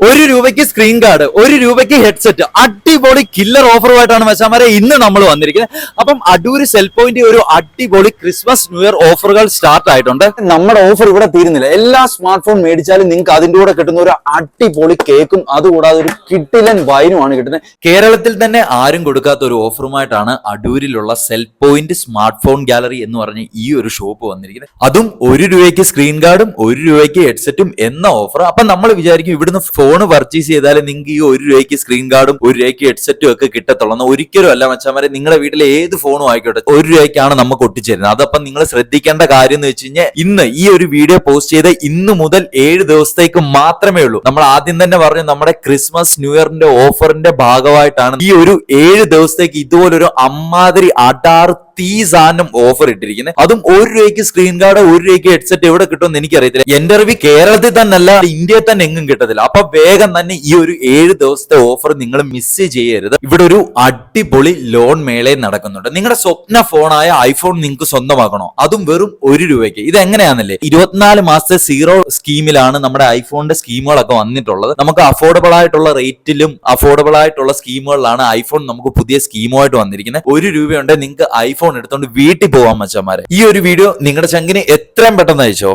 ഒരു രൂപയ്ക്ക് screen card ഒരു രൂപയ്ക്ക് ഹെഡ്സെറ്റ് അടിപൊളി കില്ലർ ഓഫറുമായിട്ടാണ് മച്ചാമാരെ ഇന്ന് നമ്മൾ വന്നിരിക്കുന്നത്. അപ്പം അടൂര് സെൽ പോയിന്റ് ഒരു അടിപൊളി ക്രിസ്മസ് ന്യൂ ഇയർ ഓഫറുകൾ സ്റ്റാർട്ട് ആയിട്ടുണ്ട്. നമ്മുടെ ഓഫർ ഇവിടെ തീരുന്നില്ല. എല്ലാ സ്മാർട്ട് ഫോൺ മേടിച്ചാലും നിങ്ങൾക്ക് അതിന്റെ കൂടെ കിട്ടുന്ന ഒരു അടിപൊളി കേക്കും അതുകൂടാതെ ഒരു കിട്ടിലൻ വൈനുമാണ് കിട്ടുന്നത്. കേരളത്തിൽ തന്നെ ആരും കൊടുക്കാത്ത ഒരു ഓഫറുമായിട്ടാണ് അടൂരിലുള്ള cell point smart phone gallery എന്ന് പറഞ്ഞ ഈ ഒരു ഷോപ്പ് വന്നിരിക്കുന്നത്. അതും ഒരു രൂപയ്ക്ക് സ്ക്രീൻ കാർഡും ഒരു രൂപയ്ക്ക് ഹെഡ്സെറ്റും എന്ന ഓഫർ അപ്പൊ നമ്മൾ വിചാരിക്കും ഇവിടുന്ന് ഫോൺ പർച്ചേസ് ചെയ്താൽ നിങ്ങൾക്ക് ഈ ഒരു രൂപയ്ക്ക് സ്ക്രീൻ കാർഡും ഒരു രൂപയ്ക്ക് ഹെഡ്സെറ്റും ഒക്കെ കിട്ടത്തുള്ളൂ. എന്ന് ഒരിക്കലും അല്ല മച്ചാമാരെ നിങ്ങളുടെ വീട്ടിലെ ഏത് ഫോണും ആയിക്കോട്ടെ ഒരു രൂപയ്ക്കാണ് നമുക്ക് ഒട്ടിച്ചേരുന്നത്. അതപ്പം നിങ്ങൾ ശ്രദ്ധിക്കേണ്ട കാര്യം എന്ന് വെച്ച് കഴിഞ്ഞാൽ ഇന്ന് ഈ ഒരു വീഡിയോ പോസ്റ്റ് ചെയ്ത ഇന്ന് മുതൽ ഏഴ് ദിവസത്തേക്ക് മാത്രമേ ഉള്ളൂ. നമ്മൾ ആദ്യം തന്നെ പറഞ്ഞു നമ്മുടെ ക്രിസ്മസ് ന്യൂ ഇയറിന്റെ ഓഫറിന്റെ ഭാഗമായിട്ടാണ് ഈ ഒരു ഏഴ് ദിവസത്തേക്ക് ഇതുപോലൊരു അമ്മാതിരി അടാർ തീ സാധനം ഓഫർ ഇട്ടിരിക്കുന്നത് അതും ഒരു രൂപയ്ക്ക് സ്ക്രീൻ ഗാർഡ് ഒരു രൂപയ്ക്ക് ഹെഡ്സെറ്റ് എവിടെ കിട്ടുമെന്ന് എനിക്കറിയത്തില്ല. എന്റെ അറിവ് കേരളത്തിൽ തന്നെ അല്ല ഇന്ത്യയിൽ തന്നെ എങ്ങും കിട്ടത്തില്ല. അപ്പൊ വേഗം തന്നെ ഈ ഒരു ഏഴ് ദിവസത്തെ ഓഫർ നിങ്ങൾ മിസ് ചെയ്യരുത്. ഇവിടെ ഒരു അടിപൊളി ലോൺ മേളയും നടക്കുന്നുണ്ട്. നിങ്ങളുടെ സ്വപ്ന ഫോണായ ഐഫോൺ നിങ്ങൾക്ക് സ്വന്തമാക്കണോ? അതും വെറും ഒരു രൂപയ്ക്ക്. ഇത് എങ്ങനെയാണെന്നല്ലേ ഇരുപത്തിനാല് മാസത്തെ സീറോ സ്കീമിലാണ് നമ്മുടെ ഐഫോണിന്റെ സ്കീമുകളൊക്കെ വന്നിട്ടുള്ളത്. നമുക്ക് അഫോർഡബിൾ ആയിട്ടുള്ള റേറ്റിലും അഫോർഡബിൾ ആയിട്ടുള്ള സ്കീമുകളിലാണ് ഐഫോൺ നമുക്ക് പുതിയ സ്കീമുമായിട്ട് വന്നിരിക്കുന്നത് ഒരു രൂപയുണ്ട് നിങ്ങൾക്ക് ഐഫോൺ എടുത്തോണ്ട് വീട്ടിൽ പോവാൻ മച്ചന്മാരെ ഈ ഒരു വീഡിയോ നിങ്ങളുടെ ചങ്കിന് എത്രയും പെട്ടെന്ന് അയച്ചോ?